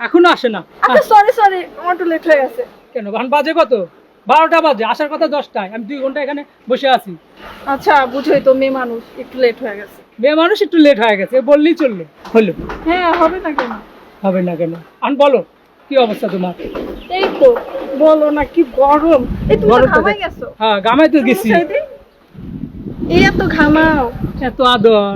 এখনও আসে না। আচ্ছা সরি সরি আমার একটু লেট হয়ে গেছে। কেন? গান বাজে কত? বারোটা বাজে আসার কথা দশটায়। আমি দুই ঘণ্টা এখানে বসে আছি। আচ্ছা বুঝোই তো মেয়ে মানুষ একটু লেট হয়ে গেছে। মেয়ে মানুষ একটু লেট হয়ে গেছে বললেই চলল হলো। হ্যাঁ হবে না কেন? হবে না কেন? আন বলো কি অবস্থা তোমার? এই তো বলো না কি গরম। এই তুমি তো ঘামাই গেছো? হ্যাঁ গামাই তো গেছি। এই এত ঘামাও। এত আদর।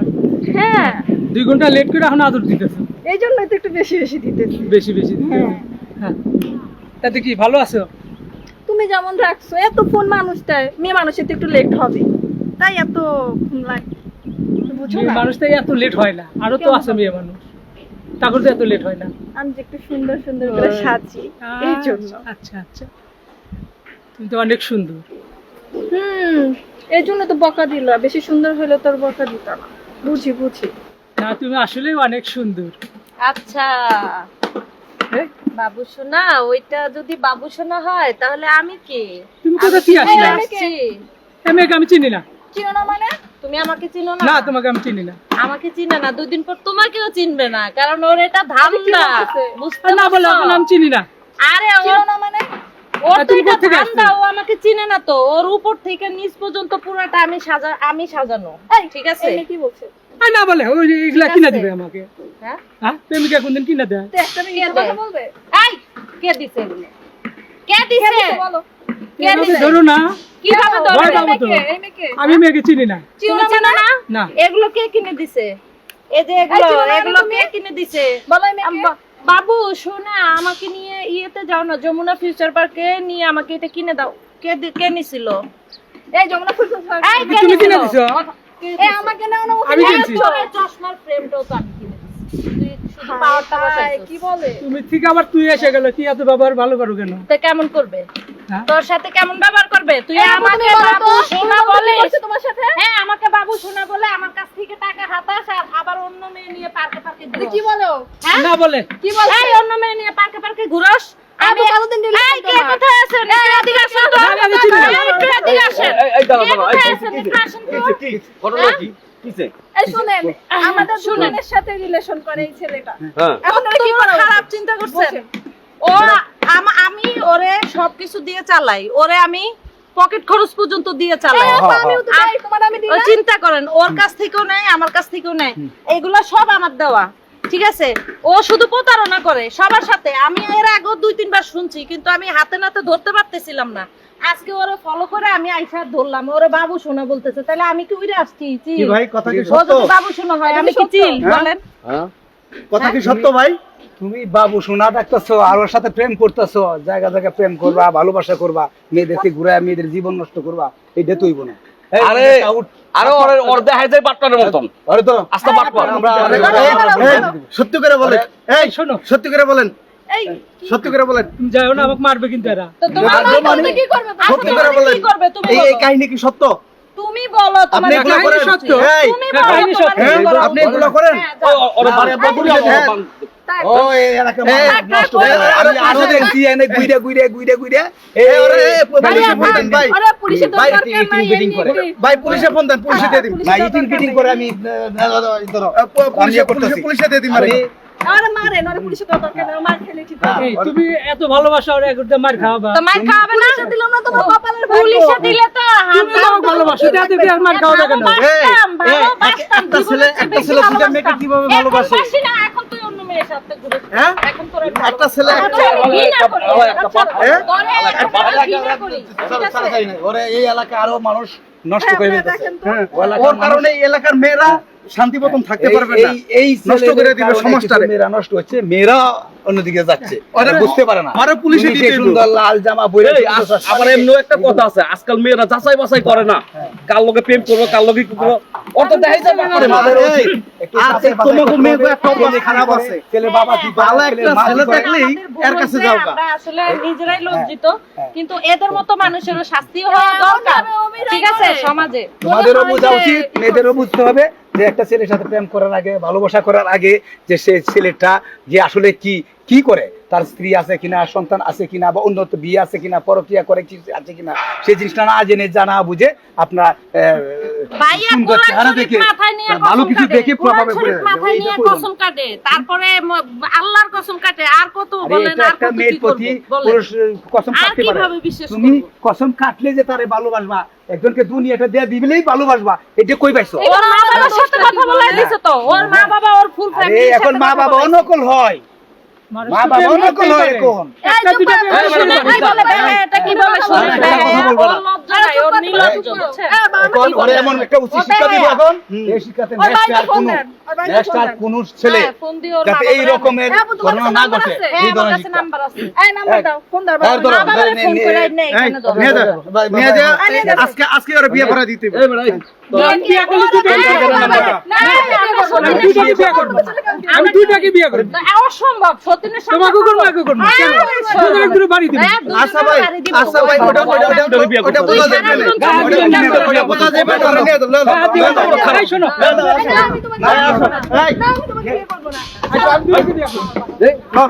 হ্যাঁ। দুই ঘণ্টা লেট করে এখন আদর দিতেছে। এই জন্যই তো একটু বেশি বেশি দিতেছি বেশি বেশি দিতে হ্যাঁ। হ্যাঁ। তাতে কি ভালো আছো? তুমি যেমন রাখছো এত ফোন মানুষটায় মেয়ে মানুষের তো একটু লেট হবে। তাই এত ফোন লাগে বুঝো না? মানুষটাই এত লেট হয় না। আরও তো আছে মেয়ে মানুষ। তারপর তো এত লেট হয় না। আমি যে একটু সুন্দর সুন্দর করে সাজি এই জন্য। আচ্ছা আচ্ছা। তুমি তো অনেক সুন্দর। হুম এই জন্য তো বকা দিল। বেশি সুন্দর হলে তোর বকা দিত না। বুঝি বুঝি। না তুমি আসলেই অনেক সুন্দর। আচ্ছা। হ্যাঁ? বাবু সোনা ওইটা যদি বাবু সোনা হয় তাহলে আমি কে? তুমি কোথা থেকে আসলে? মেয়েকে আমি চিনি না। চিনো না মানে? তুমি আমাকে চিনো না? না তোমাকে আমি চিনি না। আমাকে চিনে না। দুই দিন পর তোমাকেও চিনবে না কারণ ওর এটা ধান্দা? বুঝতে না বলো আমি চিনি না। আরে চিনো না মানে? ওর তো এটা ধান্দা ও আমাকে চিনে না তো। ওর উপর থেকে নিচ পর্যন্ত পুরোটা আমি সাজা আমি সাজানো। ঠিক আছে? কি বলছে? আর না বলে ওই এগুলা কিনা দিবে আমাকে। হ্যাঁ? হ্যাঁ? প্রেমিকা কোনদিন কিনা দেয়? কে বলবে? এই কে দিছে কে দিছে? বলো? কে এভাবে দিছে? ধরো না। কীভাবে কেন? ধরবে ভয় পাবো তো। মেয়েকে, এই মেয়েকে। আমি মেয়েকে চিনি না। চিনো না? না। না এগুলো কে কিনে দিছে? এই যে এগুলো এগুলো কে কিনে দিছে? বলো এই মেয়েকে। আম- বাবু শোনা আমাকে নিয়ে ইয়েতে যাও না যমুনা ফিউচার পার্কে নিয়ে আমাকে এটা কিনে দাও। কে কে নিছিল? এই যমুনা ফুল ফুল ফুল। এই, কে কিনে নিছিল? দিছো কে এই দিছে? আমাকে নাও না আমি কিনছি। চশমার ফ্রেমটাও তো আমি কিনে দিছি তুই শুধু হায় পাওয়ারটা হায়, বসাইছিস। কি বলে? তুমি ঠিক আবার তুই এসে গেল কি এত ব্যবহার ভালো করো কেন? তা কেমন করবে? হ্যাঁ? তোর সাথে কেমন ব্যবহার করবে? তুই আমাকে আমাকে বলো তো, বাবু সোনা বলে তোমার সাথে? হ্যাঁ আমাকে বাবু সোনা বলে আমার কাছ থেকে টাকা হাতাস আর আবার অন্য মেয়ে নিয়ে পার্কে পার্কে কি বলো? হ্যাঁ? না বলে। কি বলছো অন্য মেয়ে নিয়ে পার্কে পার্কে ঘুরস। আমি কোনোদিন relation এই কে কোথায় আছেন একটু এদিকে আসেন তো না, না, আমি চিনি না। একটু এদিকে আসেন এই- এই দাঁড়াও, দাঁড়াও, এই আছেন? কিসে? একটু আসেন তো। কিসে? কি? ঘটনা কি? কিসে? এই শুনেন আমাদের দুজনের সাথে রিলেশন করে এই ছেলেটা হ্যাঁ। এখন কি খারাপ চিন্তা করছেন ও আমি ওরে সবকিছু দিয়ে চালাই ওরে আমি পকেট খরচ পর্যন্ত দিয়ে চালাই দিই ও চিন্তা করেন ওর কাছ থেকেও নেয় আমার কাছ থেকেও নেয় এগুলো সব আমার দেওয়া ঠিক আছে? ও শুধু প্রতারণা করে সবার সাথে। আমি এর আগেও দুই তিনবার শুনছি কিন্তু আমি হাতে নাতে ধরতে পারতেছিলাম না। আজকে ওরে ফলো করে আমি আইসা ধরলাম ওরে বাবু শোনা বলতেছে তাহলে আমি কি উড়ে আসছি? চিল। কি ভাই কথা কি সত্য? বাবু শোনা হয় আমি কি চিল? হ্যাঁ? বলেন। হ্যাঁ? কথা কি সত্য ভাই? তুমি বাবু শোনা ডাকতেছো আর ওর সাথে প্রেম করতেছো জায়গা জায়গা প্রেম করবা ভালোবাসা করবা মেয়েদেরকে ঘুরায় মেয়েদের জীবন নষ্ট করবা এইটা তুইব না। আরে আরও ওর দেখায় যায় বাটপারের মতন। আরে তো আস্তে বাটপার সত্যি করে বলেন। এই শোনো। সত্যি করে বলেন। এই, সত্যি করে বলেন। তুমি যাও না আমাকে মারবে কিন্তু এরা। সত্যি করে বলেন কি করবে তুমি এই এই কাহিনী কি সত্য? তুমি বলো তোমার কাহিনী সত্য। তুমি হ্যাঁ, বলো কাহিনী সত্য। হ্যাঁ। আপনি এগুলো করেন হ্যাঁ। ও- ওরে বাবু, বাড়ি- হ্যাঁ। ওরে পুলিশে ফোন দেন ভাই আরে, পুলিশের ভাই, দরকার ইটিং- নাই, ইটিং বিটিং এই করে। নিয়ে- ভাই পুলিশে ফোন দেন পুলিশে দিয়ে দিন পুলিশে দিয়ে দিন মারে আরে মারেন, আরে পুলিশের দরকার নেই, মার খেলে ঠিক হবে। এই, তুমি এত ভালোবাসা ওরা একটু মার খাওয়াবা তো মার খাওয়াবে না পুলিশে না তোমার কপালের পুলিশে দিলে তো তুমি তো আমাকে ভালোবাসো তুমি আর মার খাওয়াবে কেন ভালোবাসতাম, এই, ভালোবাসতাম, একটা ছেলে- চেয়ে একটা ছেলে দুটা মেয়েকে কীভাবে ভালোবাসে? বাসি না, এখন তুই অন্য মেয়ের সাথে ঘুরে হ্যাঁ? এখন তোর একটা ছেলে একটা- তোরে আমি ঘৃণা করি। আবার একটা পাট- হ্যাঁ? তোরে একটা ঘৃণা করি। ঠিক আছে? ওরে এই এলাকা আরও মানুষ নষ্ট হ্যাঁ, করে দিতেছে। হ্যাঁ, ওর কারণে এই এলাকার মেয়েরা শান্তি মতন থাকতে পারবে না। এই- নষ্ট করে দিবে। কিছু মেয়েরা নষ্ট হচ্ছে মেয়েরা অন্যদিকে যাচ্ছে ওরা বুঝতে পারে না। আরে পুলিশে দিতে সুন্দর লাল জামা পরে আবার এমনিও একটা কথা আছে আজকাল মেয়েরা যাচাই বাছাই করে না। কার লগে প্রেম করব কার লগে কি করব? ওর তো দেখাই আর যাচাই বাছাই তোমাকে হবে। একটা কি খারাপ আছে। ছেলে বাবা কি ভালো একটা ছেলে আমাদের এর কাছে যাও। আমরা আসলে নিজেরাই লজ্জিত হ্যাঁ। কিন্তু এদের মতো মানুষেরও শাস্তি হওয়া হ্যাঁ, দরকার। ঠিক আছে সমাজে। তোমাদেরও বোঝা উচিত মেয়েদেরও বুঝতে হবে। যে একটা ছেলের সাথে প্রেম করার আগে, ভালোবাসা করার আগে যে সে ছেলেটা যে আসলে কি কি করে? তার স্ত্রী আছে কিনা সন্তান আছে কিনা বা উন্নত বিয়ে আছে কিনা পরকিয়া করে কি আছে কিনা সেই জিনিসটা না জেনে জানা বুঝে আপনার সুন্দর চেহারা দেখে ভালো কসম কিছু দেখে প্রভাবে পড়ে। শরীফ যাবে। মাথায় এইটা নিয়ে করবেন। কসম কাটে। তারপরে আল্লাহর কসম কাটে। আর কত বলেন আর কত কি প্রতি করব? বলেন। পুরুষ কসম কাটতে পারে। তুমি কসম কাটলে যে তারে ভালোবাসবা একজনকে দুনিয়াটা দেয়া দিবিলেই ভালোবাসবা এটা কই পাইছো? ওর মা বাবার সাথে কথা বলাই দিছে তো। ওর মা বাবা ওর ফুল ফ্যামিলি এখন মা বাবা অনকল হয়। ছেলে হ্যাঁ, এই রকমের হ্যাঁ, ঘটনা না ঘটে হ্যাঁ এই ধরনের হ্যাঁ। আজকে আজকে ওরা বিয়ে করা দিতে আমি দুইটাকে হ্যাঁ, বিয়ে করব। অসম্ভব সতীনের সাথে তোমাকে করব আমাকে করব কেন দুজনে একটু বাড়ি দিবি হ্যাঁ, আচ্ছা ভাই বাড়ি আচ্ছা ভাই ওটা ওটা ওটা ওটা হবে। যাবে না ওটা বোঝা যাবে না। হ্যাঁ, না। শোনো না, আমি তোমাকে বিয়ে করব না। এই, না, আমি তোমাকে বিয়ে করব না। আচ্ছা, আমি বিয়ে করব। এই, লাও।